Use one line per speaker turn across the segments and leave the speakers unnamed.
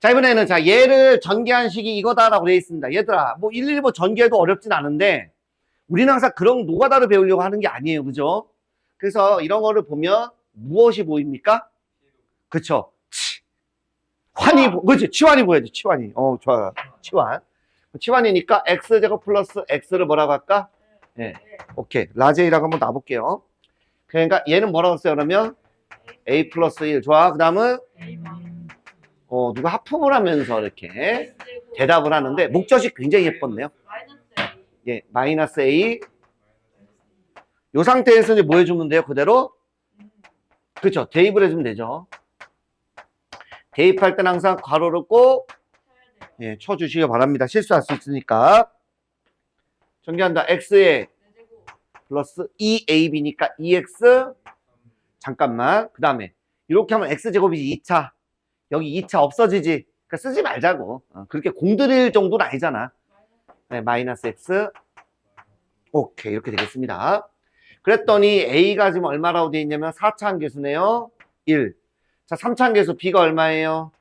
자, 이번에는 자, 얘를 전개한 식이 이거다라고 되어 있습니다. 얘들아, 뭐 일일이 뭐 전개해도 어렵진 않은데 우리는 항상 그런 노가다를 배우려고 하는 게 아니에요. 그죠? 그래서 이런 거를 보면 무엇이 보입니까? 그쵸? 치. 환이, 보- 그치? 치환이 보여야지, 치환이. 어, 좋아요. 치환. 치환이니까 x제곱 플러스 x를 뭐라고 할까? 예. 오케이. 라제이라고 한번 놔볼게요. 그러니까 얘는 뭐라고 써요, 그러면? a 플러스 1. 좋아. 그 다음은, 어, 누가 하품을 하면서 이렇게 대답을 하는데, 목젖이 굉장히 예뻤네요. 예, 마이너스 a. 요 상태에서 이제 뭐 해주면 돼요? 그대로? 그렇죠. 대입을 해주면 되죠. 대입할 때는 항상 괄호를 꼭 예, 쳐주시기 바랍니다. 실수할 수 있으니까. 전개한다. x에 플러스 2ab니까 2x. 잠깐만. 그 다음에 이렇게 하면 x제곱이지 2차. 여기 2차 없어지지. 그러니까 쓰지 말자고. 어, 그렇게 공들일 정도는 아니잖아. 네, 마이너스 x. 오케이. 이렇게 되겠습니다. 그랬더니 a가 지금 얼마라고 되어 있냐면 4차 한계수네요. 1. 자, 3차 한계수 b가 얼마예요?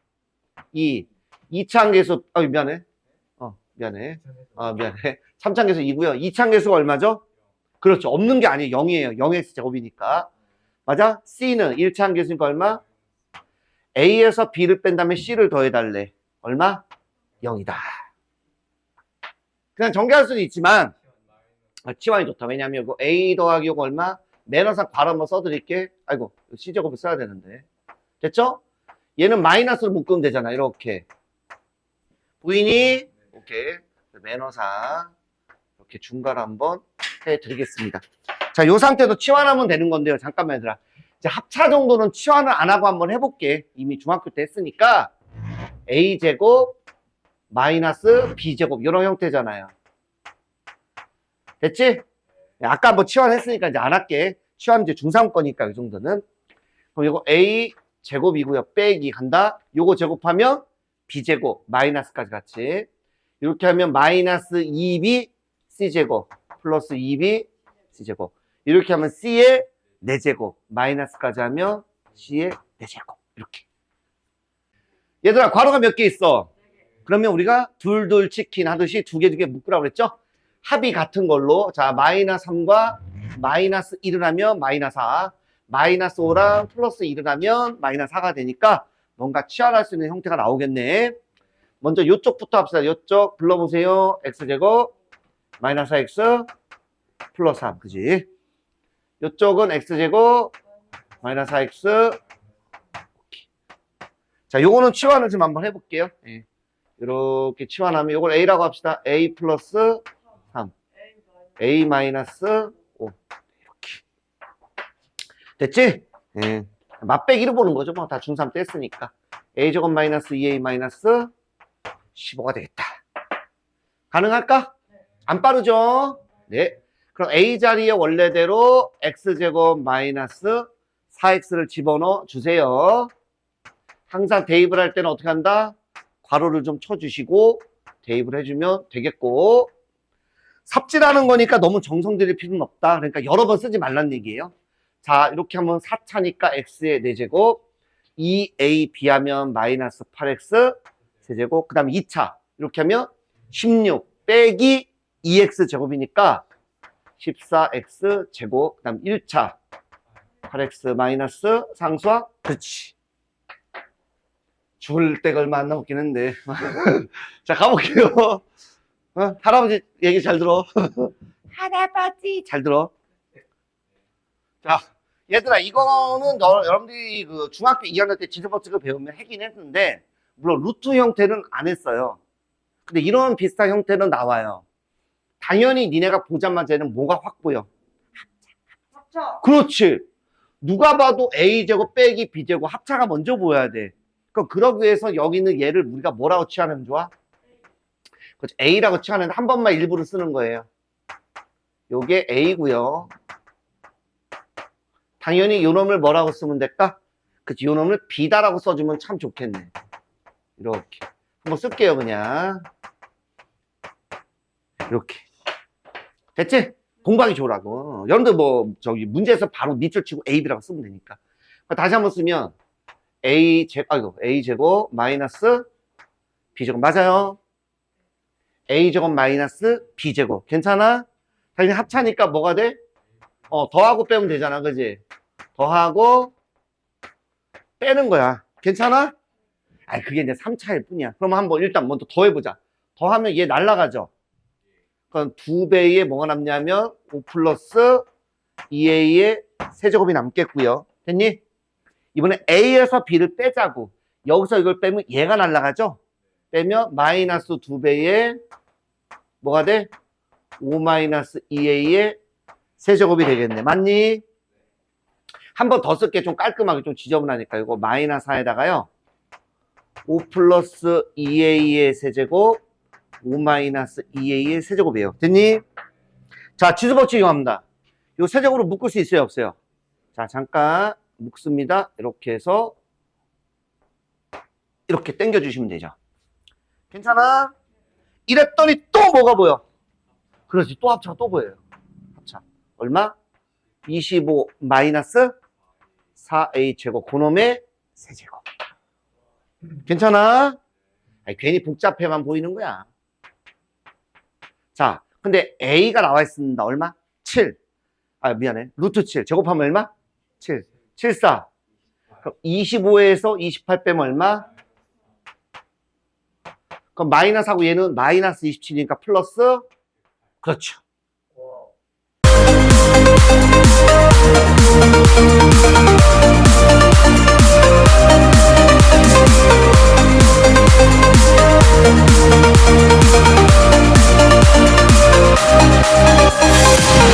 2. 2차 한계수, 어, 미안해. 어, 미안해. 아, 미안해. 3차 한계수 2고요. 2차 한계수가 얼마죠? 그렇죠. 없는 게 아니에요. 0이에요. 0x 제곱이니까. 맞아? c는 1차 한계수니까 얼마? A에서 b를 뺀 다음에 c를 더해달래. 얼마? 0이다. 그냥 전개할 수는 있지만, 아, 치환이 좋다. 왜냐면 이거 a 더하기 이거 얼마? 매너상 괄호 한번 써드릴게. 아이고, c제곱을 써야 되는데. 됐죠? 얘는 마이너스로 묶으면 되잖아. 이렇게. 부인이 오케이. 매너상 이렇게 중괄 한번 해드리겠습니다. 자, 요 상태도 치환하면 되는 건데요. 잠깐만 얘들아. 이제 합차 정도는 치환을 안 하고 한번 해볼게. 이미 중학교 때 했으니까 a제곱 마이너스 b제곱 이런 형태잖아요. 됐지? 네, 아까 뭐 치환했으니까 이제 안 할게. 치환 이제 중3 거니까 이 정도는. 그럼 이거 a 제곱이고요. 빼기 간다. 요거 제곱하면 b제곱 마이너스까지 같이. 이렇게 하면 마이너스 2b c제곱 플러스 2b c제곱. 이렇게 하면 c의 4제곱 마이너스까지 하면 c의 4제곱. 이렇게. 얘들아 괄호가 몇 개 있어? 그러면 우리가 둘둘 치킨 하듯이 두 개 두 개 묶으라고 그랬죠? 합이 같은 걸로 자 마이너스 3과 마이너스 1을 하면 마이너스 4 마이너스 5랑 플러스 1을 하면 마이너스 4가 되니까 뭔가 치환할 수 있는 형태가 나오겠네 먼저 이쪽부터 합시다 이쪽 불러보세요 x제곱 마이너스 x 플러스 3 그지 이쪽은 x제곱 마이너스 4x 자 요거는 치환을 좀 한번 해볼게요. 예. 이렇게 치환하면 이걸 a라고 합시다. a 플러스 3 a 마이너스 5 이렇게. 됐지? 예. 맛배기로 보는 거죠. 뭐 다 중3 때 했으니까. a 제곱 마이너스 2a 마이너스 15가 되겠다. 가능할까? 안 빠르죠? 네 그럼 a 자리에 원래대로 x제곱 마이너스 4x를 집어넣어 주세요 항상 대입을 할 때는 어떻게 한다? 괄호를 좀 쳐주시고 대입을 해주면 되겠고 삽질하는 거니까 너무 정성 들일 필요는 없다. 그러니까 여러 번 쓰지 말란 얘기예요. 자 이렇게 하면 4차니까 x의 4제곱 2ab 하면 마이너스 8x 세제곱 그 다음에 2차 이렇게 하면 16 빼기 2x 제곱이니까 14x 제곱 그 다음 1차. 8x 마이너스 상수와 그렇지 죽을 때가 얼마 안 남았긴 한데. 자 가볼게요. 어? 할아버지 얘기 잘 들어. 할아버지. 잘 들어. 자 얘들아 이거는 너, 여러분들이 그 중학교 2학년 때 지수법칙을 배우면 하긴 했는데 물론 루트 형태는 안 했어요. 근데 이런 비슷한 형태는 나와요 당연히 니네가 보자마자 얘는 뭐가 확 보여
합쳐.
그렇지. 누가 봐도 A제곱 빼기 B제곱 합차가 먼저 보여야 돼. 그럼 그러기 위해서 여기는 얘를 우리가 뭐라고 취하면 좋아? 그렇지. A라고 취하는데 한 번만 일부를 쓰는 거예요. 요게 A고요. 당연히 요 놈을 뭐라고 쓰면 될까? 그치. 요 놈을 B다라고 써주면 참 좋겠네. 이렇게. 한번 쓸게요, 그냥. 이렇게. 됐지? 공부하기 좋으라고. 여러분들 뭐, 저기, 문제에서 바로 밑줄 치고 A, B라고 쓰면 되니까. 다시 한번 쓰면, A 제, 아이고, A 제곱, 마이너스 B제곱 맞아요. A제곱 마이너스 B제곱. 괜찮아? 당연히 합차니까 뭐가 돼? 어, 더하고 빼면 되잖아. 그지? 더하고 빼는 거야. 괜찮아? 아니, 그게 이제 3차일 뿐이야. 그럼 한번 일단 먼저 더해보자. 더하면 얘 날라가죠? 그럼 두 배의 뭐가 남냐면 5 플러스 2a의 세제곱이 남겠고요. 됐니? 이번에 a에서 b를 빼자고. 여기서 이걸 빼면 얘가 날라가죠? 빼면 마이너스 2배의 뭐가 돼? 5 마이너스 2a의 세제곱이 되겠네. 맞니? 한 번 더 쓸게 좀 깔끔하게 좀 지저분하니까 이거 마이너스 4에다가요. 5 플러스 2a의 세제곱 5 마이너스 2a의 세제곱이에요. 됐니? 자, 지수법칙 이용합니다. 요 세제곱으로 묶을 수 있어요, 없어요? 자, 잠깐 묶습니다. 이렇게 해서 이렇게 당겨주시면 되죠. 괜찮아? 이랬더니 또 뭐가 보여? 그렇지, 또 합차가 또 보여요. 합차. 얼마? 25 마이너스 4a 제곱. 그놈의 세제곱. 괜찮아? 아니, 괜히 복잡해만 보이는 거야. 자, 근데 a가 나와 있습니다. 얼마? 7. 아, 미안해. 루트 7. 제곱하면 얼마? 7. 7, 4. 그럼 25에서 28 빼면 얼마? 그럼 마이너스 하고 얘는 마이너스 27이니까 플러스? 그렇죠.